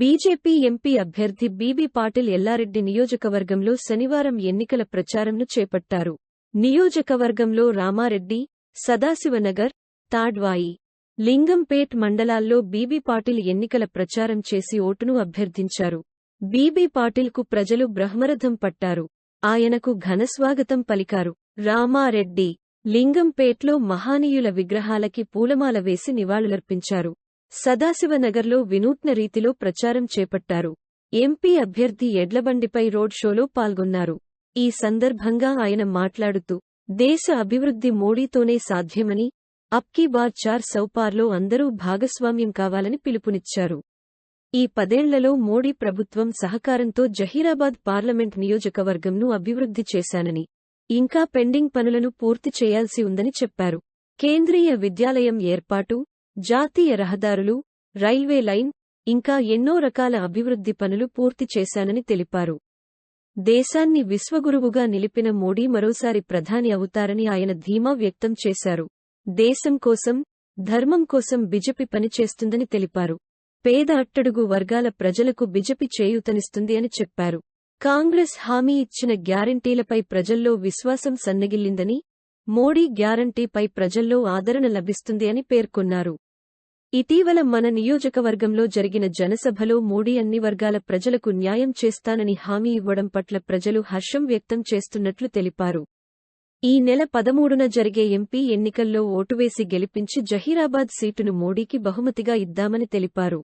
BJP MP అభ్యర్థి BB Patil Yellareddy నియోజకవర్గంలో శనివారం ఎన్నికల ప్రచారంను చేపట్టారు. నియోజకవర్గంలో రామారెడ్డి సదాశివనగర్ తాడ్వాయి లింగంపేట్ మండలాల్లో బీబీ పాటిల్ ఎన్నికల ప్రచారం చేసి ఓటును అభ్యర్థించారు. బీబీ పాటిల్కు ప్రజలు బ్రహ్మరథం పట్టారు. ఆయనకు ఘనస్వాగతం పలికారు. రామారెడ్డి లింగంపేట్లో మహానీయుల విగ్రహాలకి పూలమాల వేసి నివాళులర్పించారు. సదాశివనగర్లో వినూత్న రీతిలో ప్రచారం చేపట్టారు. ఎంపీ అభ్యర్థి ఎడ్లబండిపై రోడ్ షోలో పాల్గొన్నారు. ఈ సందర్భంగా ఆయన మాట్లాడుతూ దేశ అభివృద్ధి మోడీతోనే సాధ్యమని అప్కీ బార్ చార్ సౌపార్లో అందరూ భాగస్వామ్యం కావాలని పిలుపునిచ్చారు. ఈ పదేళ్ళలో మోడీ ప్రభుత్వం సహకారంతో జహీరాబాద్ పార్లమెంట్ నియోజకవర్గంను అభివృద్ధి చేశానని ఇంకా పెండింగ్ పనులను పూర్తి చేయాల్సి ఉందని చెప్పారు. కేంద్రీయ విద్యాలయం ఏర్పాటు జాతీయ రహదారులు రైల్వే లైన్ ఇంకా ఎన్నో రకాల అభివృద్ధి పనులు పూర్తి చేశానని తెలిపారు. దేశాన్ని విశ్వగురువుగా నిలిపిన మోడీ మరోసారి ప్రధాని అవుతారని ఆయన ధీమా వ్యక్తం చేశారు. దేశం కోసం ధర్మం కోసం బిజెపి పనిచేస్తుందని తెలిపారు. పేద అట్టడుగు వర్గాల ప్రజలకు బిజెపి చేయూతనిస్తుంది అని చెప్పారు. కాంగ్రెస్ హామీ ఇచ్చిన గ్యారంటీలపై ప్రజల్లో విశ్వాసం సన్నగిల్లిందని మోడీ గ్యారంటీపై ప్రజల్లో ఆదరణ లభిస్తుంది అని పేర్కొన్నారు. ఇటీవల మన నియోజకవర్గంలో జరిగిన జనసభలో మోడీ అన్ని వర్గాల ప్రజలకు న్యాయం చేస్తానని హామీ ఇవ్వడం పట్ల ప్రజలు హర్షం వ్యక్తం చేస్తున్నట్లు తెలిపారు. ఈ నెల పదమూడున జరిగే ఎంపీ ఎన్నికల్లో ఓటువేసి గెలిపించి జహీరాబాద్ సీటును మోడీకి బహుమతిగా ఇద్దామని తెలిపారు.